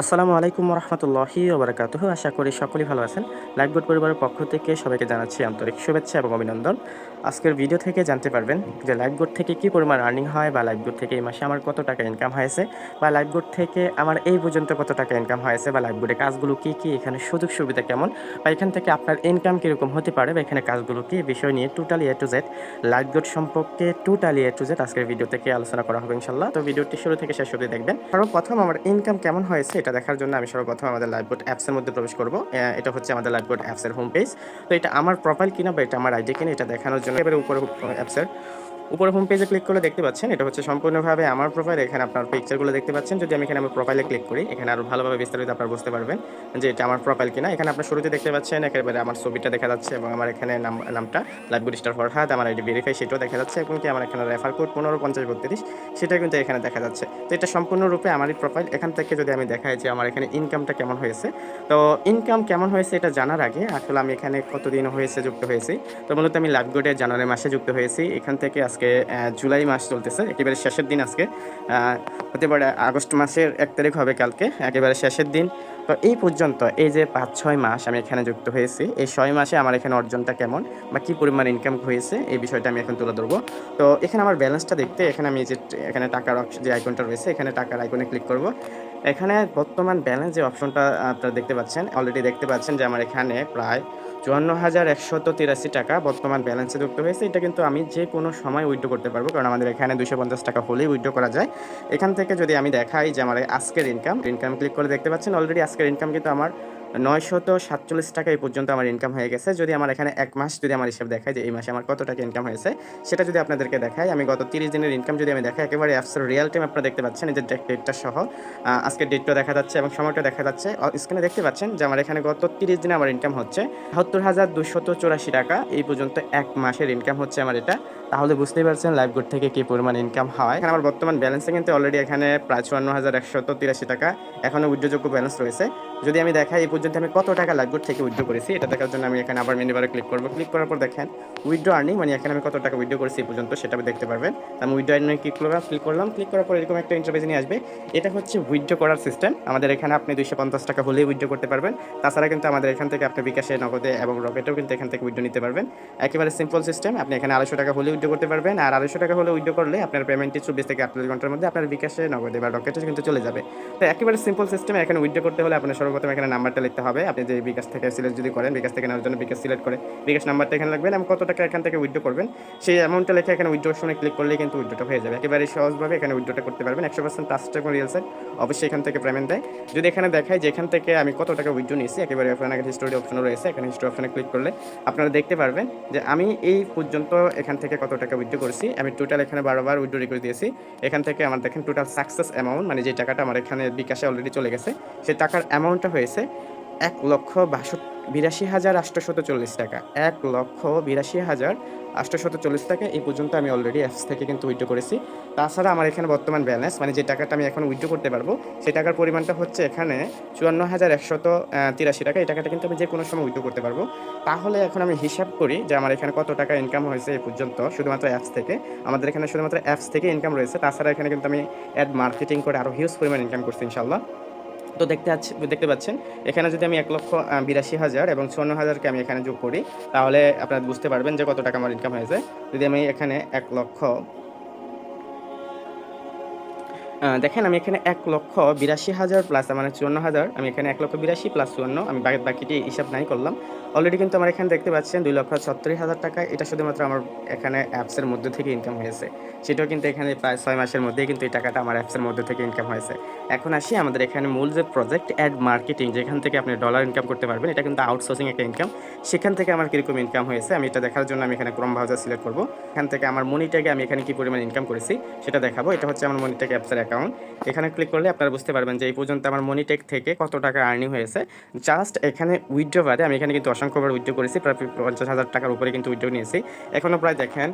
আসসালামু আলাইকুম রহমতুল্লাহি ওবরাকাত আশা করি সকলেই ভালো আছেন। লাইফবোর্ড পরিবারের পক্ষ থেকে সবাইকে জানাচ্ছি আন্তরিক শুভেচ্ছা এবং অভিনন্দন। আজকের ভিডিও থেকে জানতে পারবেন যে লাইফবোর্ড থেকে কি পরিমাণ আর্নিং হয় বা লাইফবোর্ড থেকে এই মাসে আমার কত টাকা ইনকাম হয়েছে বা লাইফবোর্ড থেকে আমার এই পর্যন্ত কত টাকা ইনকাম হয়েছে বা লাইফবোর্ডে কাজগুলো কি কি, এখানে সুযোগ সুবিধা কেমন বা এখান থেকে আপনার ইনকাম কীরকম হতে পারে বা এখানে কাজগুলো কি বিষয় নিয়ে টোটালি এ টু জেড লাইফবোর্ড সম্পর্কে টোটালি এ টু জেড আজকের ভিডিও থেকে আলোচনা করা হবে ইনশাল্লাহ তো ভিডিওটি শুরু থেকে শেষ অবধি দেখবেন। সর্বপ্রথম আমার ইনকাম কেমন হয়েছে এটা দেখার জন্য আমি সর্বপ্রথম আমাদের লাইভবোর্ড অ্যাপসের মধ্যে প্রবেশ করব। এটা হচ্ছে আমাদের লাইভবোর্ড অ্যাপসের হোম পেজ তো এটা আমার প্রোফাইল কিনা বা এটা আমার আইডি কিনা এটা দেখানোর জন্য এবারে উপরে উপরে হোম পেজে ক্লিক করলে দেখতে পাচ্ছেন, এটা হচ্ছে সম্পূর্ণভাবে আমার প্রোফাইল এখানে আপনার পিকচারগুলো দেখতে পাচ্ছেন। যদি আমি এখানে আমার প্রোফাইলে ক্লিক করি, এখানে আরও ভালোভাবে বিস্তারিত আপনারা বুঝতে পারবেন যে এটা আমার প্রোফাইল কিনা। এখানে আপনার শুরুতে দেখতে পাচ্ছেন, একেবারে আমার ছবিটা দেখা যাচ্ছে এবং আমার এখানে নাম, নামটা লাইভগুড স্টার ফরহাদ আমার আইডি ভেরিফাই সেটাও দেখা যাচ্ছে এবং কি আমার এখানে রেফার কোড পনেরো, পঞ্চাশ, বত্রিশ, সেটা কিন্তু এখানে দেখা যাচ্ছে। তো এটা সম্পূর্ণরূপে আমারই প্রোফাইল এখান থেকে যদি আমি দেখাই যে আমার এখানে ইনকামটা কেমন হয়েছে, তো ইনকাম কেমন হয়েছে এটা জানার আগে আসলে আমি এখানে কতদিন হয়েছে যুক্ত হয়েছি। তো মূলত আমি লাইভগুডে জানুয়ারি মাসে যুক্ত হয়েছি। এখান থেকে আজকে জুলাই জুলাই মাস চলতেছে, একেবারে শেষের দিন আজকে। হতে পারে আগস্ট মাসের এক তারিখ হবে কালকে, একেবারে শেষের দিন। তো এই পর্যন্ত এই যে পাঁচ, ছয় মাস আমি এখানে যুক্ত হয়েছি, এই ছয় মাসে আমার এখানে অর্জনটা কেমন বা কী পরিমাণ ইনকাম হয়েছে, এই বিষয়টা আমি এখন তুলে ধরবো। তো এখানে আমার ব্যালেন্সটা দেখতে, এখানে আমি যে, এখানে টাকার যে আইকনটা রয়েছে, এখানে টাকার আইকনে ক্লিক করব। এখানে বর্তমান ব্যালেন্স যে অপশনটা আপনারা দেখতে পাচ্ছেন অলরেডি দেখতে পাচ্ছেন যে আমার এখানে প্রায় চুয়ান্ন হাজার একশত তিরাশি টাকা বর্তমান ব্যালেন্সে যুক্ত হয়েছে। এটা কিন্তু আমি যে কোনো সময় উইড্রো করতে পারব, কারণ আমাদের এখানে দুশো পঞ্চাশ টাকা হলেই উইড্রো করা যায়। এখান থেকে যদি আমি দেখাই যে আমার আজকের ইনকাম ইনকাম ক্লিক করে দেখতে পাচ্ছেন অলরেডি আজকের ইনকাম কিন্তু আমার নয়শত সাতচল্লিশ টাকা এই পর্যন্ত আমার ইনকাম হয়ে গেছে। যদি আমার এখানে এক মাস যদি আমার হিসাব দেখায় যে এই মাসে আমার কত টাকা ইনকাম হয়েছে, সেটা যদি আপনাদেরকে দেখাই আমি গত তিরিশ দিনের ইনকাম যদি আমি দেখাই, একেবারে অ্যাপসের রিয়েল টাইম আপনারা দেখতে পাচ্ছেন এই ডেটটা সহ। আজকে ডেটটা দেখা যাচ্ছে এবং সময়টা দেখা যাচ্ছে। স্ক্রিনে দেখতে পাচ্ছেন যে আমার এখানে গত তিরিশ দিনে আমার ইনকাম হচ্ছে বাহাত্তর হাজার দুশত চৌরাশি টাকা। এই পর্যন্ত এক মাসের ইনকাম হচ্ছে আমার এটা। তাহলে বুঝতেই পারছেন লাইভ গুড থেকে কী পরিমাণ ইনকাম হয়। এখানে আমার বর্তমান ব্যালেন্সে কিন্তু অলরেডি এখানে প্রায় চুয়ান্ন হাজার একশত তিরাশি টাকা। এখনও উইড্রোযোগ্য ব্যালেন্স রয়েছে। যদি আমি দেখাই এই পর্যন্ত আমি কত টাকা লাইভগুড থেকে উইড্রো করেছি, এটা দেখার জন্য আমি এখানে আবার মেনুবারে ক্লিক করব। ক্লিক করার পর দেখেন উইড্রো আর্নিং মানে এখানে আমি কত টাকা উইড্রো করেছি এই পর্যন্ত সেটা দেখতে পারবেন। আমি উইড্রো আর্নিং ক্লিক করলাম ক্লিক করলাম ক্লিক করার পর এরকম একটা ইন্টারভেজ নিয়ে আসবে। এটা হচ্ছে উইড্রো করার সিস্টেম আমাদের এখানে আপনি দুইশো পঞ্চাশ টাকা হলেই উইড্রো করতে পারবেন। তাছাড়া কিন্তু আমাদের এখান থেকে আপনি বিকাশে, নগদে এবং রকেটেও কিন্তু এখান থেকে উইড্রো নিতে পারবেন। একেবারে সিম্পল সিস্টেম আপনি এখানে আড়াইশো টাকা হলে উইড্রো করতে পারবেন। আর আড়াইশো টাকা হলে উইড্রো করলে আপনার পেমেন্টটি চব্বিশ থেকে আটচল্লিশ ঘণ্টার মধ্যে আপনার বিকাশে, নগদে বা রকেটে কিন্তু চলে যাবে। তো একেবারে সিম্পল সিস্টেম এখানে উইড্রো করতে হলে আপনার সর্বপ্রথম এখানে নাম্বারটা লিখতে হবে। আপনি যে বিকাশ থেকে সিলেক্ট যদি করেন, বিকাশ থেকে নেওয়ার জন্য বিকাশ সিলেক্ট করে, বিকাশ নাম্বারটা এখানে লাগবেন এবং কত টাকা এখান থেকে উইড্রো করবেন, সেই অ্যামাউন্টটা লেখে এখানে উইড্রো অপশনে ক্লিক করলে কিন্তু উইড্রোটা হয়ে যাবে। একেবারে সহজভাবে এখানে উইড্রোটা করতে পারবেন। একশো পার্সেন্ট টাস্ট এবং রিয়েল সেট অবশ্যই এখান থেকে পেমেন্ট দেয়। যদি এখানে দেখায় যে এখান থেকে আমি কত টাকা উইড্রো নিয়েছি, একেবারে ওখানে হিস্টোরি অপশনও রয়েছে। এখানে হিস্টোরি অপশনে ক্লিক করলে আপনারা দেখতে পারবেন যে আমি এই পর্যন্ত এখান থেকে কত টাকা উইড্রো করেছি। আমি টোটাল এখানে বারোবার উইড্রো রিকোয়েস্ট দিয়েছি। এখান থেকে আমার দেখেন টোটাল সাকসেস অ্যামাউন্ট মানে যে টাকাটা আমার এখানে বিকাশে অলরেডি চলে গেছে, সেই টাকার অ্যামাউন্টটা হয়েছে। এক লক্ষ বাষট্টি, বিরাশি হাজার আটশোশত চল্লিশ টাকা। এক লক্ষ বিরাশি হাজার আটশোশত চল্লিশ টাকা। এই পর্যন্ত আমি অলরেডি অ্যাপস থেকে কিন্তু উইড্রো করেছি। তাছাড়া আমার এখানে বর্তমান ব্যালেন্স মানে যে টাকাটা আমি এখন উইড্রো করতে পারব, সেই টাকার পরিমাণটা হচ্ছে এখানে চুয়ান্ন হাজার একশত তিরাশি টাকা। এই টাকাটা কিন্তু আমি যে কোনো সময় উইড্রো করতে পারব। তাহলে এখন আমি হিসাব করি যে আমার এখানে কত টাকা ইনকাম হয়েছে এই পর্যন্ত, শুধুমাত্র অ্যাপস থেকে। আমাদের এখানে শুধুমাত্র অ্যাপস থেকে ইনকাম রয়েছে। তাছাড়া এখানে কিন্তু আমি অ্যাড মার্কেটিং করে আরও হিউজ পরিমাণ ইনকাম করছি ইনশাল্লাহ তো দেখতে দেখতে পাচ্ছেন। এখানে যদি আমি এক লক্ষ বিরাশি হাজার এবং চুয়ান্ন হাজারকে আমি এখানে যোগ করি, তাহলে আপনারা বুঝতে পারবেন যে কত টাকা আমার ইনকাম হয়েছে। যদি আমি এখানে এক লক্ষ দেখেন আমি এখানে এক লক্ষ বিরাশি হাজার প্লাস মানে চুয়ান্ন হাজার, আমি এখানে এক লক্ষ বিরাশি প্লাস চুয়ান্ন, আমি বাকিটি হিসাব নাই করলাম। অলরেডি কিন্তু আমার এখানে দেখতে পাচ্ছেন দুই লক্ষ ছত্রিশ হাজার টাকা। এটা শুধুমাত্র আমার এখানে অ্যাপসের মধ্যে থেকে ইনকাম হয়েছে। সেটাও কিন্তু এখানে প্রায় ছয় মাসের মধ্যেই কিন্তু এই টাকাটা আমার অ্যাপসের মধ্যে থেকে ইনকাম হয়েছে। এখন আসি আমাদের এখানে মূল যে প্রজেক্ট অ্যাড মার্কেটিং যেখান থেকে আপনি ডলার ইনকাম করতে পারবেন, এটা কিন্তু আউটসোর্সিং একটা ইনকাম সেখান থেকে আমার কীরকম ইনকাম হয়েছে, আমি এটা দেখার জন্য আমি এখানে ক্রম ব্রাউজার সিলেক্ট করব। এখান থেকে আমার মনিটাকে আমি এখানে কী পরিমাণ ইনকাম করেছি, সেটা দেখাবো। এটা হচ্ছে আমার মনিটেক অ্যাপসের অ্যাকাউন্ট এখানে ক্লিক করলে আপনারা বুঝতে পারবেন যে এই পর্যন্ত আমার মনিটেক থেকে কত টাকা আর্নিং হয়েছে। জাস্ট এখানে উইথড্র বাদে আমি এখানে কিন্তু অসংখ্যবার উইথড্র করেছি, প্রায় পঞ্চাশ হাজার টাকার উপরে কিন্তু উদ্যোগ নিয়েছি। এখনও প্রায় দেখেন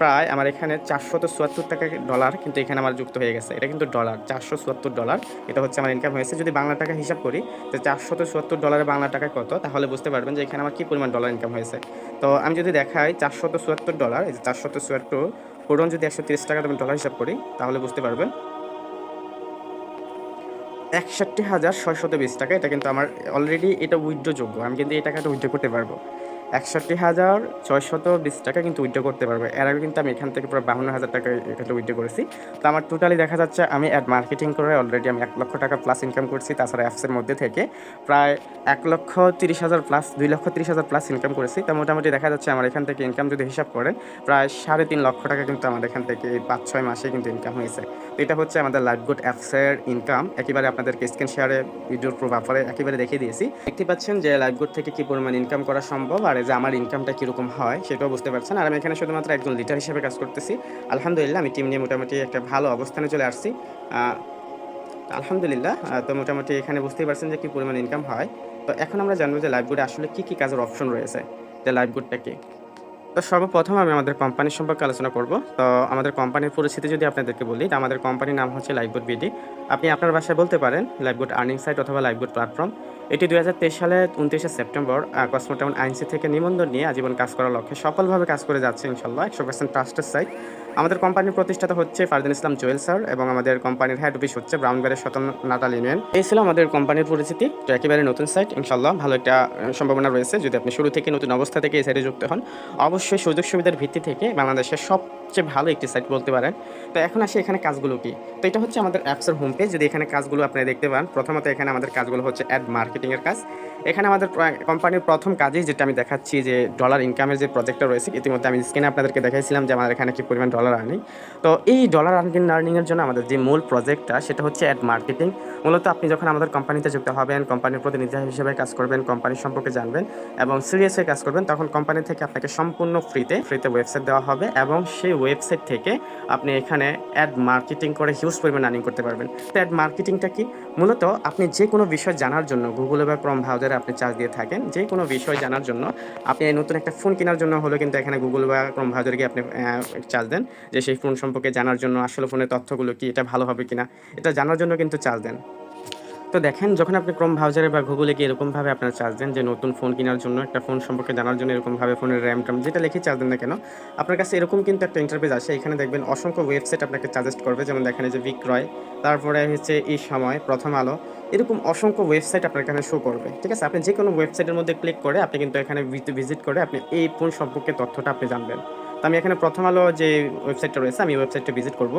প্রায় আমার এখানে চারশত চুয়াত্তর টাকা ডলার কিন্তু এখানে আমার যুক্ত হয়ে গেছে। এটা কিন্তু ডলার চারশো চুয়াত্তর ডলার এটা হচ্ছে আমার ইনকাম হয়েছে। যদি বাংলা টাকা হিসাব করি তো চারশত চুয়াত্তর ডলারে বাংলা টাকা কত, তাহলে বুঝতে পারবেন যে এখানে আমার কী পরিমাণ ডলার ইনকাম হয়েছে। তো আমি যদি দেখাই চারশত চুয়াত্তর ডলার এই যে চারশত চুয়াত্তর পুরন যদি একশো তিরিশ টাকা ডলার হিসাব করি, তাহলে বুঝতে পারবেন একষট্টি হাজার ছয়শত বিশ টাকা। এটা কিন্তু আমার অলরেডি এটা উইথড্র যোগ্য। আমি কিন্তু এই টাকাটা উইথড্র করতে পারব। একষট্টি হাজার ছয়শত বিশ টাকা কিন্তু উইথড্র করতে পারবে। এর আগে কিন্তু আমি এখান থেকে পুরো বাহান্ন হাজার টাকা এখানে উইথড্র করেছি। তো আমার টোটালি দেখা যাচ্ছে আমি অ্যাড মার্কেটিং করে অলরেডি আমি এক লক্ষ টাকা প্লাস ইনকাম করছি, তাছাড়া অ্যাপসের মধ্যে থেকে প্রায় এক লক্ষ তিরিশ হাজার প্লাস দুই লক্ষ তিরিশ হাজার প্লাস ইনকাম করেছি। তো মোটামুটি দেখা যাচ্ছে আমার এখান থেকে ইনকাম যদি হিসাব করেন, প্রায় সাড়ে তিন লক্ষ টাকা কিন্তু আমাদের এখান থেকে এই পাঁচ ছয় মাসে কিন্তু ইনকাম হয়েছে। তো এটা হচ্ছে আমাদের লাইফ গুড অ্যাপসের ইনকাম একেবারে আপনাদেরকে স্ক্রিন শেয়ারে ভিডিওর প্রভাবে একেবারে দেখিয়ে দিয়েছি। দেখতে পাচ্ছেন যে লাইফ গুড থেকে কি পরিমাণ ইনকাম করা সম্ভব, আর এই যে আমার ইনকামটা কীরকম হয় সেটাও বুঝতে পারছেন আর আমি এখানে শুধুমাত্র একজন লিডার হিসেবে কাজ করতেছি। আলহামদুলিল্লাহ, আমি টিম নিয়ে মোটামুটি একটা ভালো অবস্থানে চলে আসছি। আলহামদুলিল্লাহ তো মোটামুটি এখানে বুঝতেই পারছেন যে কী পরিমাণ ইনকাম হয়। তো এখন আমরা জানব যে লাইফগুডে আসলে কী কী কাজের অপশন রয়েছে, যে লাইফ গুডটা কি? তো সর্বপ্রথম আমি আমাদের কোম্পানির সম্পর্কে আলোচনা করব। তো আমাদের কোম্পানির পরিস্থিতি যদি আপনাদেরকে বলি, তো আমাদের কোম্পানির নাম হচ্ছে লাইফগুড বিডি আপনি আপনার বাসায় বলতে পারেন লাইফগুড আর্নিং সাইট অথবা লাইফগুড প্ল্যাটফর্ম এটি দুই সালে উনত্রিশে সেপ্টেম্বর কসমোটাউন আইনসি থেকে নিবন্ধন নিয়ে আজীবন কাজ করার লক্ষ্যে সফলভাবে কাজ করে যাচ্ছে ইনশাল্লাহ, একশো পার্সেন্ট ট্রাস্টের সাইট আমাদের কোম্পানির প্রতিষ্ঠাতা হচ্ছে ফারদিন ইসলাম জুয়েল স্যার এবং আমাদের কোম্পানির হেড অফিস হচ্ছে ব্রাউনবারের শতন নাটাল ইউনিয়ন। এই ছিল আমাদের কোম্পানির পরিচিতি, তো একেবারে নতুন সাইট ইনশাল্লাহ ভালো একটা সম্ভাবনা রয়েছে। যদি আপনি শুরু থেকে নতুন অবস্থা থেকে এই সাইটে যুক্ত হন, অবশ্যই সুযোগ সুবিধার ভিত্তি থেকে বাংলাদেশের সবচেয়ে ভালো একটি সাইট বলতে পারেন। তো এখন আসি এখানে কাজগুলো কি? তো এটা হচ্ছে আমাদের অ্যাপসের হোম পেজ যদি এখানে কাজগুলো আপনি দেখতে পান, প্রথমত এখানে আমাদের কাজগুলো হচ্ছে অ্যাড মার্কেটিংয়ের কাজ। এখানে আমাদের কোম্পানির প্রথম কাজই যেটা আমি দেখাচ্ছি যে ডলার ইনকামের যে প্রজেক্টটা রয়েছে, ইতিমধ্যে আমি স্ক্রিনে আপনাদেরকে দেখাইছিলাম যে আমাদের এখানে কি পরিমাণ ডলার আর্নিং তো এই ডলার আর্নিং আর্নিংয়ের জন্য আমাদের যে মূল প্রজেক্টটা সেটা হচ্ছে অ্যাড মার্কেটিং মূলত আপনি যখন আমাদের কোম্পানিতে যুক্ত হবেন কোম্পানির প্রতিনিধি হিসেবে কাজ করবেন কোম্পানির সম্পর্কে জানবেন এবং সিরিয়াস হয়ে কাজ করবেন, তখন কোম্পানি থেকে আপনাকে সম্পূর্ণ ফ্রিতে ফ্রিতে ওয়েবসাইট দেওয়া হবে এবং সেই ওয়েবসাইট থেকে আপনি এখানে অ্যাড মার্কেটিং করে হিউজ পরিমাণ আর্নিং করতে পারবেন। তো অ্যাড মার্কেটিংটা কি? মূলত আপনি যে কোনো বিষয় জানার জন্য গুগলে বা ক্রম ব্রাউজারে আপনি চার্জ দিয়ে থাকেন, যে কোনো বিষয় জানার জন্য আপনি এই নতুন একটা ফোন কেনার জন্য হলে কিন্তু এখানে গুগল বা ক্রম ব্রাউজারে গিয়ে আপনি চার্জ দেন যে সেই ফোন সম্পর্কে জানার জন্য আসলে ফোনের তথ্যগুলো কি, এটা ভালো হবে কিনা, এটা জানার জন্য কিন্তু চার্জ দেন। তো দেখেন, যখন আপনি ক্রোম ব্রাউজারে বা গুগলে গিয়ে এরকমভাবে আপনার চার্জ দেন যে নতুন ফোন কেনার জন্য, একটা ফোন সম্পর্কে জানার জন্য এরকমভাবে ফোনের র্যাম ট্যাম যেটা লিখে চার্জ দেন না কেন, আপনার কাছে এরকম কিন্তু একটা ইন্টারফেস আসে। এখানে দেখবেন অসংখ্য ওয়েবসাইট আপনাকে সাজেস্ট করবে। যেমন দেখেন যে বিক্রয় তারপরে হচ্ছে এই সময় প্রথম আলো, এরকম অসংখ্য ওয়েবসাইট আপনার এখানে শো করবে। ঠিক আছে? আপনি যে কোনো ওয়েবসাইটের মধ্যে ক্লিক করে আপনি কিন্তু এখানে ভিজিট করে আপনি এই ফোন সম্পর্কে তথ্যটা আপনি জানবেন। তো আমি এখানে প্রথম আলো যে ওয়েবসাইটটা রয়েছে, আমি ওয়েবসাইটটা ভিজিট করব।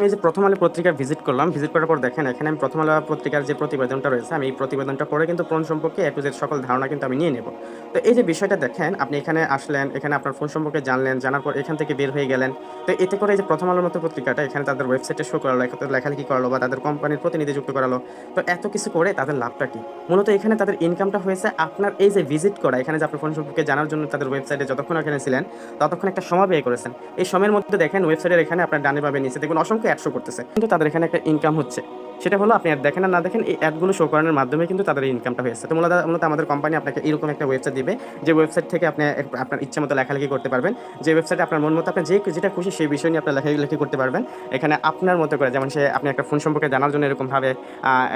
আমি যে প্রথম আলো পত্রিকা ভিজিট করলাম ভিজিট করার পর দেখেন, এখানে আমি প্রথম আলো পত্রিকার যে প্রতিবেদনটা রয়েছে, আমি এই প্রতিবেদনটা পড়ে কিন্তু ফোন সম্পর্কে এ টু জেড সকল ধারণা কিন্তু আমি নিয়ে নেব। তো এই যে বিষয়টা দেখেন, আপনি এখানে আসলেন, এখানে আপনার ফোন সম্পর্কে জানলেন, জানার পর এখান থেকে বের হয়ে গেলেন। তো এতে করে এই যে প্রথম আলোর মতো পত্রিকাটা, এখানে তাদের ওয়েবসাইটে শো করালো লেখালেখি করালো বা তাদের কোম্পানির প্রতিনিধি যুক্ত করালো। তো এত কিছু করে তাদের লাভটা কি? মূলত এখানে তাদের ইনকামটা হয়েছে আপনার এই যে ভিজিট করা, এখানে যে আপনার ফোন সম্পর্কে জানার জন্য তাদের ওয়েবসাইটে যতক্ষণ এখানে ছিলেন, ততক্ষণ একটা সময় ব্যয় করেছেন। এই সময়ের মধ্যে দেখেন ওয়েবসাইটের এখানে আপনার ডানে পাবে নিচে দেখুন, অসংখ্য অ্যাড শো করতেছে। কিন্তু তাদের এখানে একটা ইনকাম হচ্ছে। সেটা হলো আপনি দেখেন না দেখেন, এই অ্যাডগুলো শো করানোর মাধ্যমে কিন্তু তাদের ইনকামটা হয়েছে তো মূলত মূলত আমাদের কোম্পানি আপনাকে এরকম একটা ওয়েবসাইট দিবে, যে ওয়েবসাইট থেকে আপনি আপনার ইচ্ছা মতো লেখালেখি করতে পারবেন। যে ওয়েবসাইটে আপনার মন মতো আপনি যে, যেটা খুশি সেই বিষয় নিয়ে আপনার লেখালেখি করতে পারবেন। এখানে আপনার মতো করে, যেমন সে আপনি একটা ফোন সম্পর্কে জানার জন্য এরকমভাবে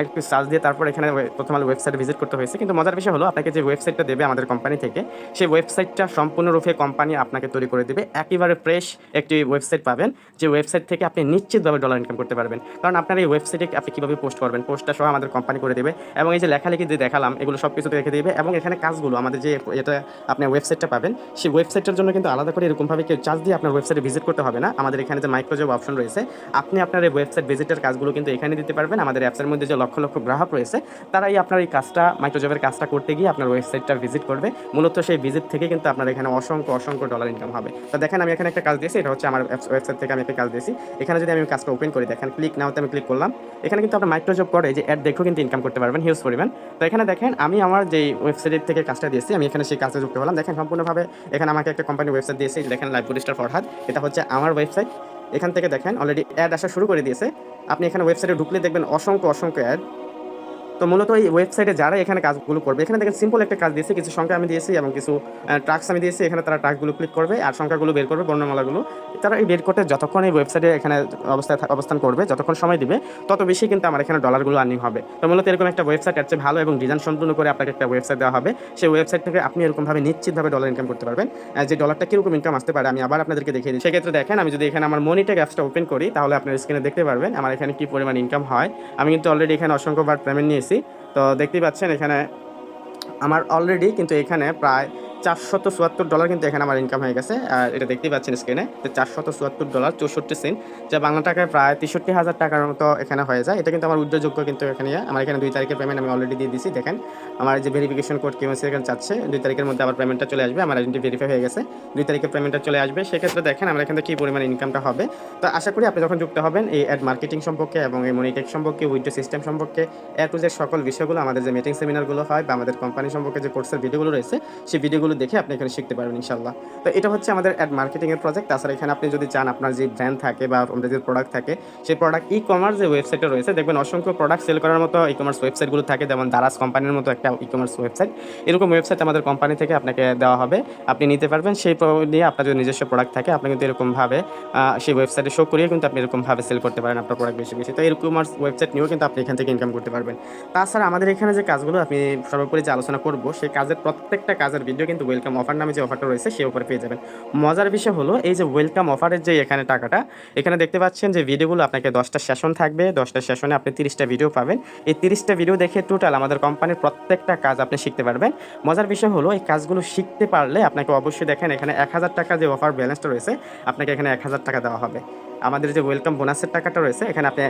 একটু সার্চ দিয়ে তারপর এখানে প্রথম আলো ওয়েবসাইট ভিজিট করতে হয়েছে। কিন্তু মজার বিষয় হলো, আপনাকে যে ওয়েবসাইটটা দেবে আমাদের কোম্পানি থেকে, সেই ওয়েবসাইটটা সম্পূর্ণরূপে কোম্পানি আপনাকে তৈরি করে দেবে। একেবারে ফ্রেশ একটি ওয়েবসাইট পাবেন, যে ওয়েবসাইট থেকে আপনি নিশ্চিতভাবে ডলার ইনকাম করতে পারবেন। কারণ আপনার এই ওয়েবসাইটে আপনি কীভাবে পোস্ট করবেন? পোস্টটা সহ আমাদের কোম্পানি করে দেবে। এবং এই যে লেখালেখি যে দেখালাম, এগুলো সব কিছু রেখে দেবে। এবং এখানে কাজগুলো, আমাদের যে এটা আপনি ওয়েবসাইটটা পাবেন, সেই ওয়েবসাইটের জন্য কিন্তু আলাদা করে এরকমভাবে কেউ চার্জ দিয়ে আপনার ওয়েবসাইটে ভিজিট করতে হবে না। আমাদের এখানে যে মাইক্রোজব অপশন রয়েছে, আপনি আপনার এই ওয়েবসাইট ভিজিটের কাজগুলো কিন্তু এখানে দিতে পারবেন। আমাদের অ্যাপসের মধ্যে যে লক্ষ লক্ষ গ্রাহক রয়েছে, তারাই আপনার এই কাজটা মাইক্রোজবের কাজটা করতে গিয়ে আপনার ওয়েবসাইটটা ভিজিট করবে। মূলত সেই ভিজিট থেকে কিন্তু আপনার এখানে অসংখ্য অসংখ্য ডলার ইনকাম হবে। তো দেখেন, আমি এখানে একটা কাজ দিয়েছি, এটা হচ্ছে আমার ওয়েবসাইট থেকে আমি একটা কাজ দিয়েছি। এখানে যদি আমি কাজটা ওপেন করি, দেখেন ক্লিক নাওতে আমি ক্লিক করলাম। এখানে কিন্তু আপনার মাইক্রোজব করে যে অ্যাড দেখেও কিন্তু ইনকাম করতে পারবেন হিউজ পরিমাণ। তো এখানে দেখেন, আমি আমার যে ওয়েবসাইট থেকে কাজটা দিয়েছি, আমি এখানে সেই কাজে যুক্ত হলাম। দেখেন, সম্পূর্ণভাবে এখানে আমাকে একটা কোম্পানি ওয়েবসাইট দিয়েছে, দেখেন লাইভ বুডিস্টার ফরহাদ এটা হচ্ছে আমার ওয়েবসাইট এখান থেকে দেখেন অলরেডি অ্যাড আসা শুরু করে দিয়েছে। আপনি এখানে ওয়েবসাইটে ঢুকলে দেখবেন অসংখ্য অসংখ্য অ্যাড তো মূলত এই ওয়েবসাইটে যারা এখানে কাজগুলো করবে, এখানে দেখেন সিম্পল একটা কাজ দিয়েছে, কিছু সংখ্যা আমি দিয়েছি এবং কিছু ট্রাক্স আমি দিয়েছি, এখানে তারা ট্রাকগুলো ক্লিক করবে আর সংখ্যাগুলো বের করবে, বর্ণমালাগুলো। তারা এই বের করতে যতক্ষণ এই ওয়েবসাইটে এখানে অবস্থায় অবস্থান করবে, যতক্ষণ সময় দিবে, তত বেশি কিন্তু আমার এখানে ডলারগুলো আর্নিং হবে। তো মূলত এরকম একটা ওয়েবসাইট আছে ভালো এবং ডিজাইন সম্পূর্ণ করে আপনাকে একটা ওয়েবসাইট দেওয়া হবে। সেই ওয়েবসাইট থেকে আপনি এরকমভাবে নিশ্চিতভাবে ডলার ইনকাম করতে পারবেন। যে ডলারটা কীরকম ইনকাম আসতে পারে, আমি আবার আপনাদেরকে দেখিয়ে দিই সেক্ষেত্রে দেখেন, আমি যদি এখানে আমার মনিটেক অ্যাপসটা ওপেন করি, তাহলে আপনার স্ক্রিনে দেখতে পারবেন আমার এখানে কী পরিমাণ ইনকাম হয়। আমি কিন্তু অলরেডি এখানে অসংখ্যবার পেমেন্ট নিয়েছি তো দেখতেই পাচ্ছেন এখানে আমার অলরেডি কিন্তু এখানে প্রায় চারশত চুয়াত্তর ডলার কিন্তু এখানে আমার ইনকাম হয়ে গেছে। আর এটা দেখতেই পাচ্ছেন স্ক্রিনে যে চারশত চুয়াত্তর ডলার চৌষট্টি সেন্ট যা বাংলা টাকায় প্রায় তেষট্টি হাজার টাকার মতো এখানে হয়ে যায়। এটা কিন্তু আমার উদ্যোগযোগ্য কিন্তু এখানে। আমার এখানে দুই তারিখের পেমেন্ট আমি অলরেডি দিয়ে দিয়েছি দেখেন। আমার যে ভেরিফিকেশন কোড কেমসি এখানে চাচ্ছে, দুই তারিখের মধ্যে আবার পেমেন্টটা চলে আসবে। আমার আইডেন্টি ভেরিফাই হয়ে গেছে। দুই তারিখের পেমেন্টটা চলে আসবে। সেক্ষেত্রে দেখেন আমার এখান কী পরিমাণ ইনকামটা হবে। তো আশা করি আপনি যখন যুক্ত হবেন, এই অ্যাড মার্কেটিং সম্পর্কে এবং এই মনিটেক সম্পর্কে উইডো সিস্টেম সম্পর্কে এ টু জেড সকল বিষয়গুলো আমাদের যে মিটিং সেমিনারগুলো হয় বা আমাদের কোম্পানি সম্পর্কে যে কোর্সের ভিডিওগুলো রয়েছে, সেই ভিডিওগুলো দেখে আপনি এখানে শিখতে পারবেন ইনশাল্লাহ তো এটা হচ্ছে আমাদের অ্যাড মার্কেটিংয়ের প্রজেক্ট তাছাড়া এখানে আপনি যদি চান আপনার যে ব্র্যান্ড থাকে বা আমাদের যে প্রোডাক্ট থাকে, সেই প্রোডাক্ট ই কমার্স যে ওয়েবসাইটে রয়েছে, দেখবেন অসংখ্য প্রোডাক্ট সেল করার মতো ই কমার্স ওয়েবসাইটগুলো থাকে, যেমন দারাজ কোম্পানির মতো একটা ই কমার্স ওয়েবসাইট এরকম ওয়েবসাইট আমাদের কোম্পানি থেকে আপনাকে দেওয়া হবে। আপনি নিতে পারবেন, সেই নিয়ে আপনার যদি নিজস্ব প্রোডাক্ট থাকে, আপনি কিন্তু এরকমভাবে সেই ওয়েবসাইটে শো করিয়ে কিন্তু আপনি এরকমভাবে সেল করতে পারেন আপনার প্রোডাক্ট বেশি বেশি। তো এই কমার্স ওয়েবসাইট নিয়েও কিন্তু আপনি এখান থেকে ইনকাম করতে পারবেন। তাছাড়া আমাদের এখানে যে কাজগুলো, আমি সর্বোপরি যে আলোচনা করব, সেই কাজের প্রত্যেকটা কাজের ভিডিও কিন্তু ওয়েলকাম অফার নামে যে অফারটা রয়েছে সেই উপরে পেয়ে যাবেন। মজার বিষয় হলো, এই যে ওয়েলকাম অফারের যে এখানে টাকাটা, এখানে দেখতে পাচ্ছেন যে ভিডিওগুলো আপনাকে দশটা সেশন থাকবে। দশটা সেশনে আপনি তিরিশটা ভিডিও পাবেন। এই তিরিশটা ভিডিও দেখে টোটাল আমাদের কোম্পানির প্রত্যেকটা কাজ আপনি শিখতে পারবেন। মজার বিষয় হলো, এই কাজগুলো শিখতে পারলে আপনাকে অবশ্যই দেখেন, এখানে এক হাজার টাকা যে অফার ব্যালেন্সটা রয়েছে, আপনাকে এখানে এক হাজার টাকা দেওয়া হবে। আমাদের যে ওয়েলকাম বোনাসের টাকাটা রয়েছে, এখানে আপনি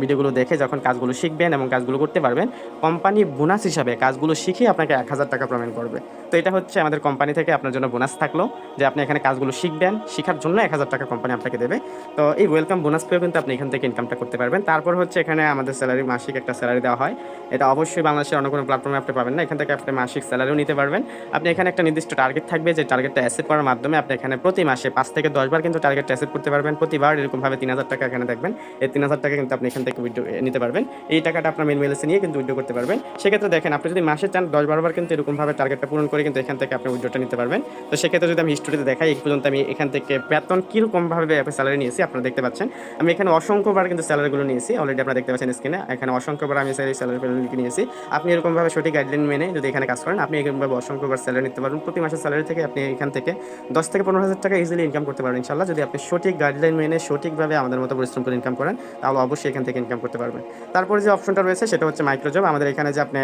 ভিডিওগুলো দেখে যখন কাজগুলো শিখবেন এবং কাজগুলো করতে পারবেন কোম্পানি বোনাস হিসাবে কাজগুলো শিখে আপনাকে এক হাজার টাকা পেমেন্ট করবে। তো এটা হচ্ছে আমাদের কোম্পানি থেকে আপনার জন্য বোনাস থাকল যে আপনি এখানে কাজগুলো শিখবেন, শেখার জন্য এক হাজার টাকা কোম্পানি আপনাকে দেবে। তো এই ওয়েলকাম বোনাস পেয়েও কিন্তু আপনি এখান থেকে ইনকামটা করতে পারবেন। তারপর হচ্ছে এখানে আমাদের স্যালারি মাসিক একটা স্যালারি দেওয়া হয়। এটা অবশ্যই বাংলাদেশের অন্য কোনো প্ল্যাটফর্মে আপনি পাবেন না। এখান থেকে আপনি মাসিক স্যালারিও নিতে পারবেন। আপনি এখানে একটা নির্দিষ্ট টার্গেট থাকবে যে টার্গেটটা অ্যাসেভ করার মাধ্যমে আপনি এখানে প্রতি মাসে পাঁচ থেকে দশবার কিন্তু টার্গেটটা অ্যাসেভ করতে পারবেন। প্রতিবার এরকমভাবে তিন হাজার টাকা এখানে দেখবেন। এই তিন হাজার টাকা কিন্তু আপনি এখান থেকে উইড্রো নিতে পারবেন। এই টাকাটা আপনার মেন মেলেসে নিয়ে কিন্তু উইড্রো করতে পারবেন। সেক্ষেত্রে দেখেন, আপনি যদি মাসে চান দশ বারোবার কিন্তু এরকমভাবে টার্গেটটা পূরণ করে কিন্তু এখান থেকে আপনি উইড্রোটা নিতে পারবেন। তো সেক্ষেত্রে যদি আমি হিস্টোরিতে দেখাই, এই পর্যন্ত আমি এখান থেকে বেতন কীরকমভাবে স্যালারি নিয়েছি আপনারা দেখতে পাচ্ছেন। আমি এখানে অসংখ্যবার কিন্তু স্যালারিগুলো নিয়েছি। অলরেডি আপনারা দেখতে পাচ্ছেন স্ক্রিনে এখানে অসংখ্যবার আমি স্যালারি স্যালারি নিয়েছি। আপনি এরকমভাবে সঠিক গাইডলাইন মেনে যদি এখানে কাজ করেন, আপনি এরকমভাবে অসংখ্যবার স্যালারি নিতে পারবেন। প্রতি মাসের স্যালারি থেকে আপনি এখান থেকে দশ থেকে পনেরো হাজার টাকা ইজিলি ইনকাম করতে পারবেন ইনশাল্লাহ যদি আপনি সঠিক গাইডলাইন মেনে সঠিকভাবে আমাদের মতো পরিশ্রম করে ইনকাম করেন, তাহলে অবশ্যই এখান থেকে ইনকাম করতে পারবেন। তারপরে যে অপশনটা রয়েছে, সেটা হচ্ছে মাইক্রোজব আমাদের এখানে যে আপনি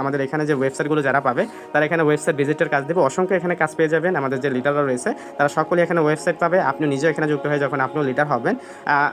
আমাদের এখানে যে ওয়েবসাইটগুলো যারা পাবে, তারা এখানে ওয়েবসাইট ভিজিটের কাজ দেবে। অসংখ্য এখানে কাজ পেয়ে যাবেন। আমাদের যে লিডাররা রয়েছে, তারা সকলে এখানে ওয়েবসাইট পাবে। আপনি নিজেও এখানে যুক্ত হয়ে যখন আপনিও লিডার হবেন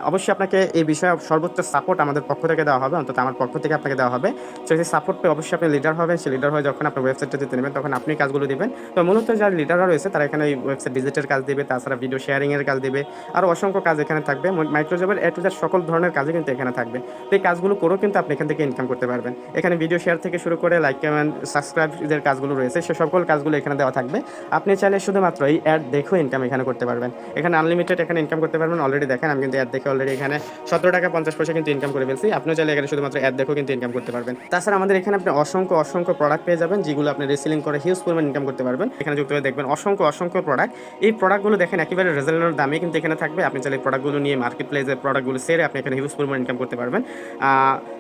অবশ্যই আপনাকে এই বিষয়ে সর্বোচ্চ সাপোর্ট আমাদের পক্ষ থেকে দেওয়া হবে, অন্তত আমার পক্ষ থেকে আপনাকে দেওয়া হবে। সেই সাপোর্ট পেয়ে অবশ্যই আপনি লিডার হবেন। সেই লিডার হয়ে যখন আপনার ওয়েবসাইটটা দিতে নেবেন, তখন আপনি কাজগুলো দিবেন। তো মূলত যারা লিডাররা রয়েছে, তারা এখানে ওয়েবসাইট ভিজিটের কাজ দেবে, তাছাড়া ভিডিও শেয়ারিংয়ের কাজ দেবে। আরও অসংখ্য কাজ এখানে থাকবে। মাইক্রোজবের এ টু জেড সকল ধরনের কাজই কিন্তু এখানে থাকবে। তো এই কাজগুলো করেও কিন্তু আপনি এখান থেকে ইনকাম করতে পারবেন। এখানে ভিডিও শেয়ার থেকে শুরু করে লাইক কমেন্ট সাবস্ক্রাইবের কাজগুলো রয়েছে, সে সকল কাজগুলো এখানে দেওয়া থাকবে। আপনি চাইলে শুধুমাত্র এই অ্যাড দেখেও ইনকাম এখানে করতে পারবেন। এখানে আনলিমিটেড এখানে ইনকাম করতে পারবেন। অলরেডি দেখেন, আমি কিন্তু অ্যাড দেখে অলরেডি এখানে সতেরো টাকা পঞ্চাশ পয়সা কিন্তু ইনকাম করে ফেলছি। আপনিও চাইলে এখানে শুধুমাত্র অ্যাড দেখেও কিন্তু ইনকাম করতে পারবেন। তাছাড়া আমাদের এখানে আপনি অসংখ্য অসংখ্য প্রোডাক্ট পেয়ে যাবেন, যেগুলো আপনি রিসেলিং করে হিউজ পরিমাণ ইনকাম করতে পারবেন। এখানে যুক্ত হয়ে দেখবেন অসংখ্য অসংখ্য প্রোডাক্ট এই প্রোডাক্টগুলো দেখেন একেবারে রেজাল্টের দামে কিন্তু এখানে থাকবে। আপনি চাইলে প্রোডাক্টগুলো নিয়ে মার্কেট প্লেসে প্রোডাক্টগুলো সেরে আপনি এখানে হিউজ পরিমাণ ইনকাম করতে পারবেন।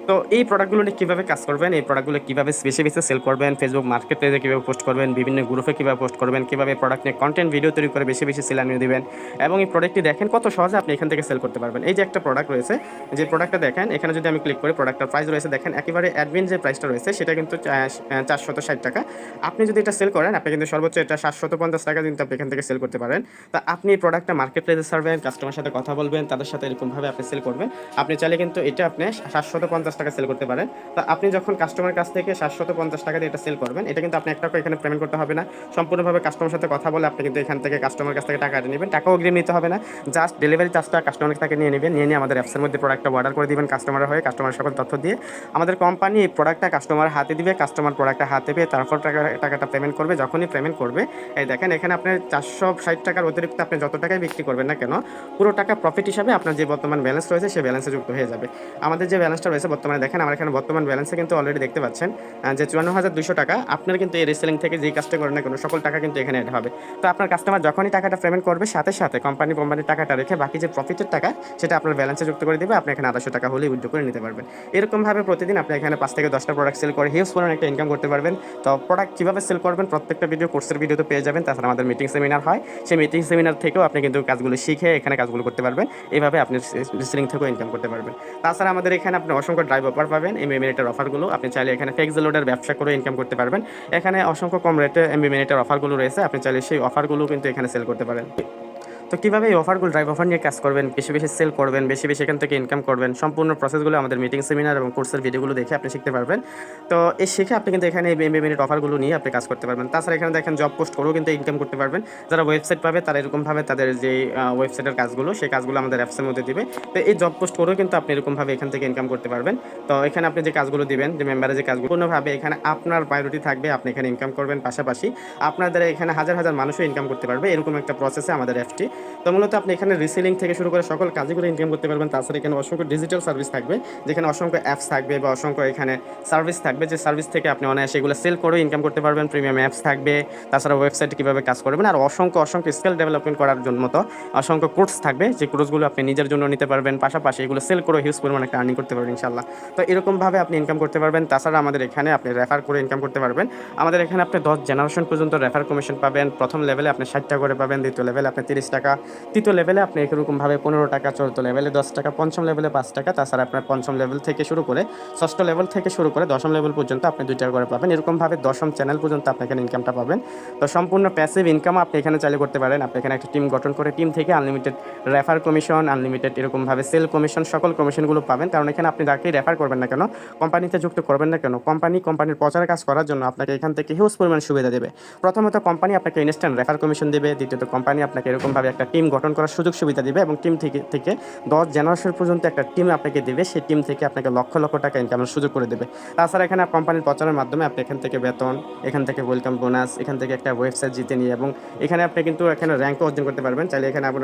তো এই প্রোডাক্টগুলো নিয়ে কীভাবে কাজ করবেন, এই প্রোডাক্টগুলো কীভাবে বেশি বেশি সেল করবেন ফেসবুক মার্কেট প্লেসে কীভাবে পোস্ট করবেন, বিভিন্ন গ্রুপে কীভাবে পোস্ট করবেন, কীভাবে প্রোডাক্ট নিয়ে কন্টেন্ট ভিডিও তৈরি করে বেশি বেশি সেল আনিয়ে দেবেন এবং এই প্রোডাক্টটি দেখেন কত সহজে আপনি এখান থেকে সেল করতে পারবেন। এই যে একটা প্রোডাক্ট রয়েছে, যে প্রোডাক্টটা দেখেন, এখানে যদি আমি ক্লিক করি প্রোডাক্টের প্রাইস রয়েছে, দেখেন একেবারে অ্যাডমিন যে প্রাইসটা রয়েছে, সেটা কিন্তু চারশত ষাট টাকা। আপনি যদি এটা সেল করেন, আপনি কিন্তু সর্বোচ্চ এটা সাতশত পঞ্চাশ টাকা কিন্তু আপনি এখান থেকে সেল করতে পারেন। তা আপনি এই প্রোডাক্টটা মার্কেট প্লেসে সারবেন কাস্টমার সাথে কথা বলবেন, তাদের সাথে এরকমভাবে আপনি সেল করবেন। আপনি চাইলে কিন্তু এটা আপনি সাতশত পঞ্চাশ টাকা সেল করতে পারেন। তা আপনি যখন কাস্টমার কাছ থেকে সাতশত পঞ্চাশ টাকা দিয়ে এটা সেল করবেন, এটা কিন্তু আপনি এক টাকা এখানে পেমেন্ট করতে হবে না। সম্পূর্ণভাবে কাস্টমার সাথে কথা বলে আপনি কিন্তু এখান থেকে কাস্টমার কাছ থেকে টাকা নেবেন। টাকাও অগ্রিম নিতে হবে না। জাস্ট ডেলিভারি চার্জটা কাস্টমার থেকে নিয়ে নেবেন, নিয়ে নিয়ে আমাদের অ্যাপসের মধ্যে প্রোডাক্টটা অর্ডার করে দিবেন কাস্টমারের হয়ে কাস্টমার সকল তথ্য দিয়ে। আমাদের কোম্পানি এই প্রোডাক্টটা কাস্টমার হাতে দিবে কাস্টমার প্রোডাক্টটা হাতে পেয়ে তারপর টাকা, টাকাটা পেমেন্ট করবে, যখনই পেমেন্ট করবে। এই দেখেন, এখানে আপনার চারশো ষাট টাকার অতিরিক্ত আপনি যত টাকায় বিক্রি করবেন না কেন পুরো টাকা প্রফিট হিসাবে আপনার যে বর্তমান ব্যালেন্স রয়েছে সেই ব্যালেন্সে যুক্ত হয়ে যাবে। আমাদের যে ব্যালেন্সটা রয়েছে বর্তমানে দেখেন, আমার এখানে বর্তমান ব্যালেন্সে কিন্তু অলরেডি দেখতে পাচ্ছেন যে চুয়ান্ন হাজার দুশো টাকা আপনার কিন্তু এই রিসেলিং থেকে যেই কাজটা করেন না কোনো, সকল টাকা কিন্তু এখানে অ্যাড হবে। তো আপনার কাস্টমার যখনই টাকাটা পেমেন্ট করবে, সাথে সাথে কোম্পানি কোম্পানির টাকাটা রেখে বাকি যে প্রফিটের টাকা, সেটা আপনার ব্যালেন্সে যুক্ত করে দেবে, আপনি এখানে আড়াইশো টাকা হলে উইথড্র করে নিতে পারবেন। এরকমভাবে প্রতিদিন আপনি এখানে পাঁচ থেকে দশটা প্রোডাক্ট সেল করে হিউজ পরিমাণ একটা ইনকাম করতে পারবেন। তো প্রোডাক্ট কীভাবে সেল করবেন, প্রত্যেকটা ভিডিও কোর্সের ভিডিও তো পেয়ে যাবেন। তাছাড়া আমাদের মিটিং সেমিনার হয়। সেই মিটিং সেমিনার থেকেও আপনি কিন্তু কাজগুলো শিখে এখানে কাজগুলো করতে পারবেন। এইভাবে আপনি সিলিং থেকেও ইনকাম করতে পারবেন। তাছাড়া আমাদের এখানে আপনি অসংখ্য ড্রাইভ অফার পাবেন এমবি মিনিটের অফারগুলো আপনি চাইলে এখানে ফেক্স লোডের ব্যবসা করে ইনকাম করতে পারবেন। এখানে অসংখ্য কম রেটে এমবি মিনিটের অফারগুলো রয়েছে। আপনি চাইলে সেই অফারগুলো কিন্তু এখানে সেল করতে পারেন। তো কীভাবে এই অফারগুলো ড্রাইভ অফার নিয়ে কাজ করবেন, বেশি বেশি সেল করবেন, বেশি বেশি এখান থেকে ইনকাম করবেন, সম্পূর্ণ প্রসেসগুলো আমাদের মিটিং সেমিনার এবং কোর্সের ভিডিওগুলো দেখে আপনি শিখতে পারবেন। তো এই শিখে আপনি কিন্তু এখানে এমবি মিনিট অফারগুলো নিয়ে আপনি কাজ করতে পারবেন। তাছাড়া এখানে দেখেন জব পোস্ট করেও কিন্তু ইনকাম করতে পারবেন। যারা ওয়েবসাইট পাবে তারা এরকমভাবে তাদের যে ওয়েবসাইটের কাজগুলো, সেই কাজগুলো আমাদের অ্যাপসের মধ্যে দিবে। তো এই জব পোস্ট করেও কিন্তু আপনি এরকমভাবে এখান থেকে ইনকাম করতে পারবেন। তো এখানে আপনি যে কাজগুলো দিবেন, যে মেম্বারের যে কাজগুলো কোনোভাবে এখানে আপনার প্রায়োরিটি থাকবে, আপনি এখানে ইনকাম করবেন। পাশাপাশি আপনাদের এখানে হাজার হাজার মানুষও ইনকাম করতে পারবে। এরকম একটা প্রসেসে আমাদের অ্যাপটি তো মূলত আপনি এখানে রিসেলিং থেকে শুরু করে সকল কাজগুলো ইনকাম করতে পারবেন। তাছাড়া এখানে অসংখ্য ডিজিটাল সার্ভিস থাকবে, যেখানে অসংখ্য অ্যাপস থাকবে বা অসংখ্য এখানে সার্ভিস থাকবে। যে সার্ভিস থেকে আপনি অনায়াসে এগুলো সেল করেও ইনকাম করতে পারবেন প্রিমিয়াম অ্যাপস থাকবে, তাছাড়া ওয়েবসাইটে কীভাবে কাজ করবেন, আর অসংখ্য অসংখ্য স্কিল ডেভেলপমেন্ট করার জন্য মতো অসংখ্য কোর্স থাকবে, যে কোর্সগুলো আপনি নিজের জন্য নিতে পারবেন। পাশাপাশি এগুলো সেল করে হিউজ পরিমাণ একটা আর্নিং করতে পারবেন ইনশাল্লাহ তো এরকমভাবে আপনি ইনকাম করতে পারবেন। তাছাড়া আমাদের এখানে আপনি রেফার করে ইনকাম করতে পারবেন। আমাদের এখানে আপনি দশ জেনারেশন পর্যন্ত রেফার কমিশন পাবেন। প্রথম লেভেলে আপনি ষাট টাকা করে পাবেন, দ্বিতীয় লেভেলে আপনি তিরিশ টাকা। তৃতীয় লেভেলে আপনি এরকমভাবে পনেরো টাকা, চতুর্থ লেভেলে দশ টাকা, পঞ্চম লেভেলে পাঁচ টাকা, তাছাড়া আপনার পঞ্চম লেভেল থেকে শুরু করে ষষ্ঠ লেভেল থেকে শুরু করে দশম লেভেল পর্যন্ত আপনি দুই টাকা করে পাবেন। এরকমভাবে দশম চ্যানেল পর্যন্ত আপনি এখানে ইনকামটা পাবেন। তো সম্পূর্ণ প্যাসিভ ইনকাম আপনি এখানে চালু করতে পারেন। আপনি এখানে একটা টিম গঠন করে টিম থেকে আনলিমিটেড রেফার কমিশন আনলিমিটেড এরকমভাবে সেল কমিশন সকল কমিশনগুলো পাবেন। কারণ এখানে আপনি যাকেই রেফার করবেন না কেন কোম্পানিতে যুক্ত করবেন না কেন কোম্পানি কোম্পানির প্রচার কাজ করার জন্য আপনাকে এখান থেকে হিউজ পরিমাণ সুবিধা দেবে। প্রথমত কোম্পানি আপনাকে ইনস্ট্যান্ট রেফার কমিশন দেবে। দ্বিতীয়ত কোম্পানি আপনাকে এরকমভাবে একটা টিম গঠন করার সুযোগ সুবিধা দেবে এবং টিম থেকে থেকে দশ জেনারেশন পর্যন্ত একটা টিম আপনাকে দেবে। সেই টিম থেকে আপনাকে লক্ষ লক্ষ টাকা ইনকামের সুযোগ করে দেবে। তাছাড়া এখানে কোম্পানির প্রচারের মাধ্যমে আপনি এখান থেকে বেতন, এখান থেকে ওয়েলকাম বোনাস এখান থেকে একটা ওয়েবসাইট জিতে নিয়ে এবং এখানে আপনি কিন্তু এখানে র্যাঙ্কও অর্জন করতে পারবেন। চাইলে এখানে আপনার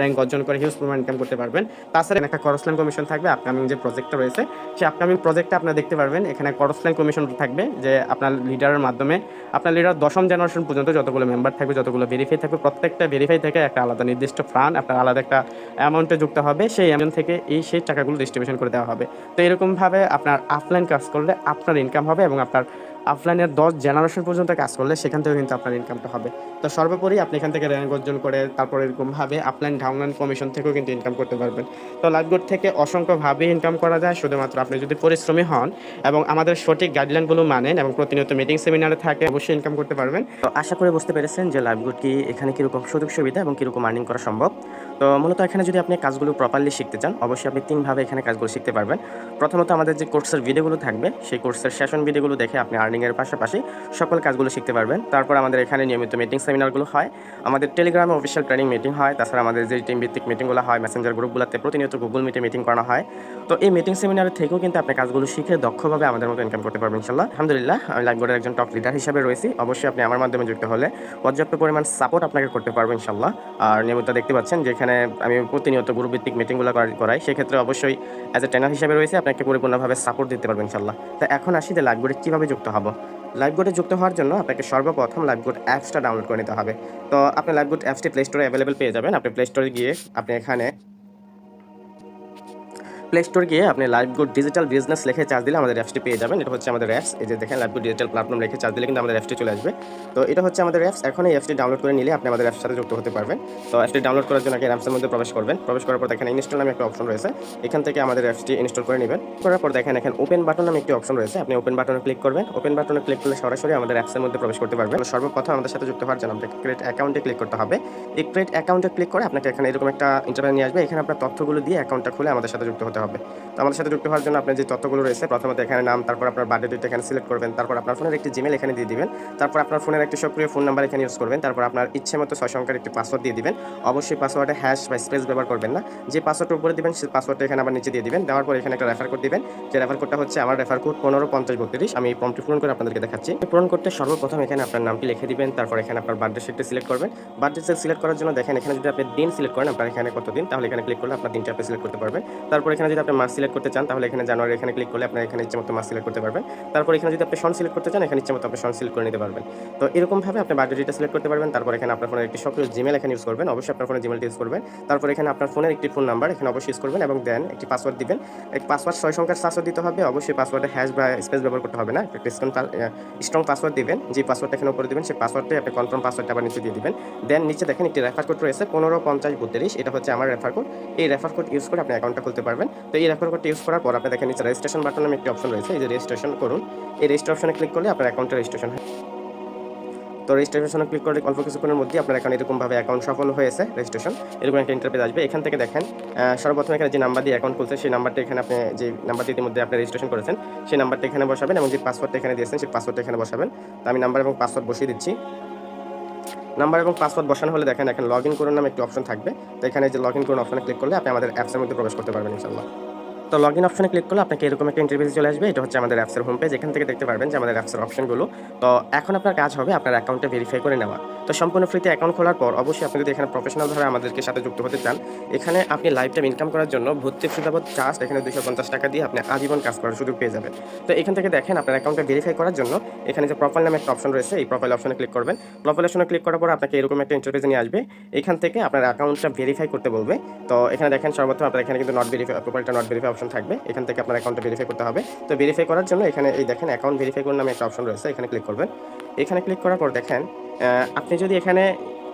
র্যাঙ্ক অর্জন করে হিউজ পরিমাণ ইনকাম করতে পারবেন। তাছাড়া একটা করসলাইন কমিশন থাকবে। আপকামিং যে প্রজেক্টটা রয়েছে সেই আপকামিং প্রজেক্টটা আপনারা দেখতে পারবেন। এখানে করসলাইন কমিশন থাকবে যে আপনার লিডারের মাধ্যমে, আপনার লিডার দশম জেনারেশন পর্যন্ত যতগুলো মেম্বার থাকবে, যতগুলো ভেরিফাই থাকবে, প্রত্যেকটা ভেরিফাই থেকে একটা আলাদা নির্দিষ্ট ফান্ড আপনার আলাদা একটা অ্যামাউন্টে যুক্ত হবে, সেই অ্যামাউন্ট থেকে এই, সেই টাকাগুলো ডিস্ট্রিবিউশন করে দেওয়া হবে। তো এরকমভাবে আপনার অফলাইন কাজ করলে আপনার ইনকাম হবে এবং আপনার অফলাইনের দশ জেনারেশন পর্যন্ত কাজ করলে সেখান থেকেও কিন্তু আপনার ইনকামটা হবে। তো সর্বোপরি আপনি এখান থেকে র্যাঙ্ক অর্জন করে তারপর এরকমভাবে আপলাইন ডাউনলাইন কমিশন থেকেও কিন্তু ইনকাম করতে পারবেন। তো লাইফগুড থেকে অসংখ্যভাবে ইনকাম করা যায়, শুধুমাত্র আপনি যদি পরিশ্রমী হন এবং আমাদের সঠিক গাইডলাইনগুলো মানেন এবং প্রতিনিয়ত মিটিং সেমিনারে থাকে, অবশ্যই ইনকাম করতে পারবেন। তো আশা করে বুঝতে পেরেছেন যে লাইফগুড কি এখানে কীরকম সুযোগ সুবিধা এবং কীরকম আর্নিং করা সম্ভব। তো মূলত এখানে যদি আপনি কাজগুলো প্রপারলি শিখতে চান, অবশ্যই আপনি তিনভাবে এখানে কাজগুলো শিখতে পারবেন। প্রথমত আমাদের যে কোর্সের ভিডিওগুলো থাকবে, সেই কোর্সের সেশন ভিডিওগুলো দেখে আপনি আর্নিংয়ের পাশাপাশি সকল কাজগুলো শিখতে পারবেন। তারপর আমাদের এখানে নিয়মিত মিটিং সেমিনারগুলো হয়। আমাদের টেলিগ্রামে অফিসিয়াল ট্রেনিং মিটিং হয়। তাছাড়া আমাদের যে টিম ভিত্তিক মিটিংগুলো হয় মেসেঞ্জার গ্রুপগুলোতে প্রতিনিয়ত গুগল মিটে মিটিং করা হয়। তো এই মিটিং সেমিনার থেকেও কিন্তু আপনি কাজগুলো শিখে দক্ষভাবে আমাদের মতো ইনকাম করতে পারবেন ইনশাল্লাহ আলহামদুলিল্লাহ, আমি লাইফবোর্ডের একজন টপ লিডার হিসেবে রয়েছি। অবশ্যই আপনি আমার মাধ্যমে যুক্ত হলে পর্যাপ্ত পরিমাণ সাপোর্ট আপনাকে করতে পারব ইনশাল্লাহ আর নিয়মিত দেখতে পাচ্ছেন যেখানে আমি প্রতিনিয়ত গ্রুপ ভিত্তিক মিটিংগুলো করাই সেক্ষেত্রে অবশ্যই অ্যাজ এ ট্রেনার হিসেবে রয়েছে। আপনাকে পরিপূর্ণভাবে সাপোর্ট দিতে পারবেন ইনশাল্লাহ তা এখন আসি যে লাইভ গোডে কীভাবে যুক্ত হব। গোডে যুক্ত হওয়ার জন্য আপনাকে সর্বপ্রথম লাইভ গোড অ্যাপসটা ডাউনলোড করে নিতে হবে। তো আপনি লাইভ গোড অ্যাপসটি প্লে স্টোরে অ্যাভেলেবেল পেয়ে যাবেন। আপনি প্লে স্টোরে গিয়ে আপনি এখানে প্লে স্টোর গিয়ে আপনি লাইভ গুড ডিজিটাল বিজনেস লিখে চার্জ দিলে আমাদের অ্যাপসটি পেয়ে যাবেন। এটা হচ্ছে আমাদের অ্যাপস এই যে দেখেন লাইভ গুড ডিজিটাল প্ল্যাটফর্ম লিখে চার্জ দিলে কিন্তু আমাদের অ্যাপসটি চলে আসবে। তো এটা হচ্ছে আমাদের অ্যাপস এখন এই অ্যাপসটি ডাউনলোড করে নিলে আপনি আমাদের অ্যাপস সাথে যুক্ত হতে পারবেন। তো অ্যাপসটি ডাউনলোড করার জন্য আগে অ্যাপসের মধ্যে প্রবেশ করবেন। প্রবেশ করার পর দেখেন ইনস্টল নামে একটা অপশন রয়েছে। এখান থেকে আমাদের অ্যাপসটি ইনস্টল করে নেবেন। করার পর দেখেন এখানে ওপেন বাটন নামে একটি অপশন রয়েছে। আপনি ওপেন বাটনে ক্লিক করবেন। ওপেন বাটনে ক্লিক করলে সরাসরি আমাদের অ্যাপসের মধ্যে প্রবেশ করতে পারবেন। সর্বপ্রথম আমাদের সাথে যুক্ত হওয়ার জন্য আপনাকে ক্রিয়েট অ্যাকাউন্টে ক্লিক করতে হবে। এই ক্রিয়েট অ্যাকাউন্টে ক্লিক করে আপনাকে এখানে এরকম একটা ইন্টারভিউ নিয়ে আসবে। এখানে আপনার তথ্যগুলো দিয়ে অ্যাকাউন্টটা খুলে আমাদের সাথে যুক্ত হতে হবে। হবে। তো আমাদের সাথে যুক্ত হওয়ার জন্য আপনার যে তথ্যগুলো রয়েছে, প্রথমত এখানে নাম, তারপর আপনার বার্থডে ডেট এখানে সিলেক্ট করবেন, তারপর আপনার ফোনের একটি জিমেল এখানে দিয়ে দিবেন, তারপর আপনার ফোনের একটি সক্রিয় ফোন নাম্বার এখানে ইউজ করবেন, তারপর আপনার ইচ্ছে মতো ছয় সংখ্যার একটি পাসওয়ার্ড দিয়ে দিবেন। অবশ্যই পাসওয়ার্ডে হ্যাশ বা স্পেস ব্যবহার করবেন না। যে পাসওয়ার্ডটা উপরে দিবেন সেই পাসওয়ার্ডটা এখানে আবার নিচে দিয়ে দিবেন। দেওয়ার পর এখানে একটা রেফার কোড দিবেন। যে রেফার কোডটা হচ্ছে আমার রেফার কোড পনেরো, পঞ্চাশ, বত্রিশ। আমি এই ফর্মটি পূরণ করে আপনাদেরকে দেখাচ্ছি। পূরণ করতে সর্বপ্রথম এখানে আপনার নামটি লিখে দিবেন, তারপর এখানে আপনার বার্থডে শিটটি সিলেক্ট করবেন। বার্থডে সেট সিলেক্ট করার জন্য দেখেন, এখানে যদি আপনি দিন সিলেক্ট করেন আপনার এখানে কত দিন, তাহলে এখানে ক্লিক করলে আপনার দিনটা আপনি সিলেক্ট করতে পারবেন। তারপর এখানে যদি আপনি মাস সিলেক্ট করতে চান, তাহলে এখানে জানুয়ারি এখানে ক্লিক করলে আপনার এখানে ইচ্ছে মতো মাস সিলেক্ট করতে পারবেন। তারপর এখানে যদি আপনি সন সিলেক্ট করতে চান, এখানে ইচ্ছে মতো আপনি সন সিলেক্ট করে নিতে পারবেন। তো এরকমভাবে আপনি ডেটটা সিলেক্ট করতে পারবেন, তারপর এখানে আপনার ফোনের একটি সক্রিয় জিমেল এখানে ইউজ করবেন, অবশ্যই আপনার ফোনে জিমেলটি ইউজ করবেন। তারপর এখানে আপনার ফোনের একটি ফোন নাম্বার এখানে অবশ্যই ইউজ করবেন এবং দেন একটি পাসওয়ার্ড দিবেন। একটি পাসওয়ার্ড ছয় সংখ্যার পাসওয়ার্ড দিতে হবে, অবশ্যই পাসওয়ার্ডে হ্যাশ বা স্পেস ব্যবহার করতে হবে না। একটা স্ট্রং পাসওয়ার্ড দিবেন, যে পাসওয়ার্ডটা এখানে উপরে দিবেন, সেই পাসওয়ার্ডটা আপনি কনফার্ম পাসওয়ার্ডটা আবার নিচে দিয়ে দিবেন। দেন নিচে দেখেন একটি রেফার কোড রয়েছে, পনেরো, পঞ্চাশ, বত্রিশ, এটা হচ্ছে আমার রেফার কোড এই রেফার কোড ইউজ করে আপনি অ্যাকাউন্টটা খুলতে পারবেন। তো এই রেফার কোডটা ইউজ করার পর আপনি দেখেন নিচে রেজিস্ট্রেশন বাটন নামে একটি অপশন রয়েছে, এই যে রেজিস্ট্রেশন করুন। এই রেজিস্ট্রেশনে ক্লিক করলে আপনার অ্যাকাউন্টে রেজিস্ট্রেশন হয়। তো রেজিস্ট্রেশনে ক্লিক করলে অল্প কিছুক্ষণের মধ্যে আপনার এখন এরকমভাবে অ্যাকাউন্ট সফল হয়েছে রেজিস্ট্রেশন এরকম একটা ইন্টারপেজ আসবে। এখান থেকে দেখেন সর্বপ্রথম এখানে যে নাম্বার দিয়ে অ্যাকাউন্ট খুলছে, সেই নাম্বারটা এখানে আপনি যে নাম্বারটি ইতিমধ্যে আপনি রেজিস্ট্রেশন করেছেন, সেই নাম্বারটি এখানে বসাবেন এবং যে পাসওয়ার্ডটা এখানে দিয়েছেন, সেই পাসওয়ার্ডটা এখানে বসাবেন। তো আমি নাম্বার এবং পাসওয়ার্ড বসিয়ে দিচ্ছি। নাম্বার এবং পাসওয়ার্ড বসানো হলে দেখেন, এখানে লগ ইন করুন নামে একটি অপশন থাকবে। তো এখানে যে লগ ইন করুন অপশনে ক্লিক করলে আপনি আমাদের অ্যাপসের মধ্যে প্রবেশ করতে পারবেন ইনশাল্লাহ তো লগ ইন অপশনে ক্লিক করলে আপনাকে এরকম একটা ইন্টারভিউ চলে আসবে। এটা হচ্ছে আমাদের অ্যাপসের হোম পেজ এখান থেকে দেখতে পারবেন যে আমাদের অ্যাপসের অপশনগুলো তো এখন আপনার কাজ হবে আপনার অ্যাকাউন্টটা ভেরিফাই করে নেওয়া। তো সম্পূর্ণ ফ্রিতে অ্যাকাউন্ট খোলার পর অবশ্যই আপনি যদি এখানে প্রফেশনালভাবে আমাদেরকে সাথে যুক্ত হতে চান, এখানে আপনি লাইফ টাইম ইনকাম করার জন্য ভর্তি ফি বাবদ চার্জ এখানে দুশো পঞ্চাশ টাকা দিয়ে আপনি আজীবন কাজ করার সুযোগ পেয়ে যাবেন। তো এখান থেকে দেখেন আপনার অ্যাকাউন্টটা ভেরিফাই করার জন্য এখানে যে প্রোফাইল নামে একটা অপশন রয়েছে, এই প্রোফাইল অপশনে ক্লিক করবেন। প্রোফাইল অপশনে ক্লিক করার পর আপনাকে এরকম একটা ইন্টারভিউ নিয়ে আসবে। এখান থেকে আপনার অ্যাকাউন্টটা ভেরিফাই করতে বলবে। তো এখানে দেখেন সর্বপ্রথম আপনার এখানে কিন্তু নট ভেরিফাই প্রোফাইলটা নট ভেরিফাই অপশন থাকবে, এখান থেকে আপনার অ্যাকাউন্টটা ভেরিফাই করতে হবে। তো ভেরিফাই করার জন্য এখানে, এই দেখেন অ্যাকাউন্ট ভেরিফাই করুন নামে একটা অপশন রয়েছে, এখানে ক্লিক করবেন। এখানে ক্লিক করার পর দেখেন আপনি যদি এখানে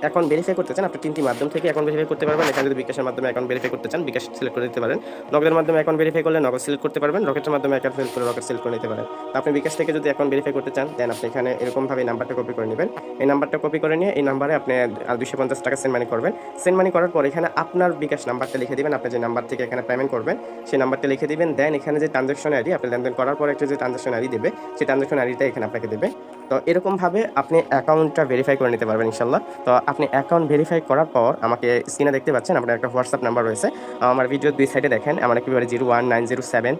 অ্যাকাউন্ট ভেরিফাই করতে চান, আপনি তিনটি মাধ্যম থেকে অ্যাকাউন্ট ভেরিফাই করতে পারবেন। এখানে যদি বিকাশের মাধ্যমে অ্যাকাউন্ট ভেরিফাই করতে চান, বিকাশ সিলেক্ট করে দিতে পারেন। নগদের মাধ্যমে অ্যাকাউন্ট ভেরিফাই করলে নগদ সিলেক্ট করতে পারবেন। রকেটের মাধ্যমে অ্যাকাউন্ট সিলেক্ট করে রকেট সিলেক্ট করে নিতে পারেন। আপনি বিকাশ থেকে যদি অ্যাকাউন্ট ভেরিফাই করতে চান দেন আপনি এখানে এরকমভাবে নাম্বারটা কপি করে নেবেন। এই নাম্বারটা কপি করে নিয়ে এই নাম্বারে আপনি দুশো পঞ্চাশ টাকা সেন্ড মানি করবেন। সেন্ড মানি করার পর এখানে আপনার বিকাশ নাম্বারটা লিখে দিবেন। আপনি যে নাম্বার থেকে এখানে পেমেন্ট করবেন, সেই নাম্বারটা লিখে দেবেন। দেন এখানে যে ট্রানজাকশন আইডি আপনি লেনদেন করার পর একটা যে ট্রানজাকশন আইডি দেবে, সেই ট্রানজাকশন আইডিটা এখানে আপনাকে দেবে। তো এরকমভাবে আপনি অ্যাকাউন্টটা ভেরিফাই করে নিতে পারবেন ইনশাল্লাহ তো আপনি অ্যাকাউন্ট ভেরিফাই করার পর আমাকে স্ক্রিনে দেখতে পাচ্ছেন, আপনার একটা হোয়াটসঅ্যাপ নাম্বার রয়েছে। আমার ভিডিও দুই সাইডে দেখেন, আমার একেবারে zero one nine zero seven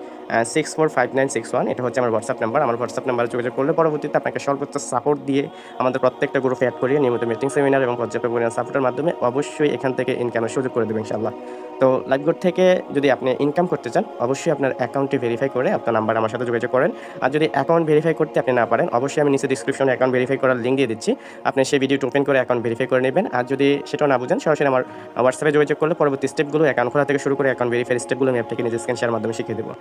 six four five nine six one এটা হচ্ছে আমার হোয়াটসঅ্যাপ নাম্বার আমার হোয়াটসঅ্যাপ নাম্বারে যোগাযোগ করলে পরবর্তীতে আপনাকে সর্বোচ্চ সাপোর্ট দিয়ে আমাদের প্রত্যেকটা গ্রুপে অ্যাড করিয়ে নিয়মিত মিটিং সেমিনার এবং পর্যাপ্ত পরিমাণ সাপোর্টের মাধ্যমে অবশ্যই এখান থেকে ইনকামের সুযোগ করে দেবেন ইনশাল্লাহ তো লাইভগুড থেকে যদি আপনি ইনকাম করতে চান, অবশ্যই আপনার অ্যাকাউন্টটি ভেরিফাই করে আপনার নাম্বার আমার সাথে যোগাযোগ করেন। আর যদি অ্যাকাউন্ট ভেরিফাই করতে আপনি না পারেন, অবশ্যই আমি নিচে ডিসক্রিপশনে অ্যাকাউন্ট ভেরিফাই করার লিঙ্ক দিয়ে দিচ্ছি। আপনি সেই ভিডিওটি ওপেন করে অ্যাকাউন্ট ভেরিফাই করে নেবেন। আর যদি সেটাও না বুঝেন, সরাসরি আমার হোয়াটসঅ্যাপে যোগাযোগ করলে পরবর্তী স্টেপগুলো অ্যাকাউন্ট খোলা থেকে শুরু করে অ্যাকাউন্ট ভেরিফাই স্টেপগুলো আমি আপনাকে নিজে স্ক্যান শেয়ার মাধ্যমে শিখিয়ে দেবো।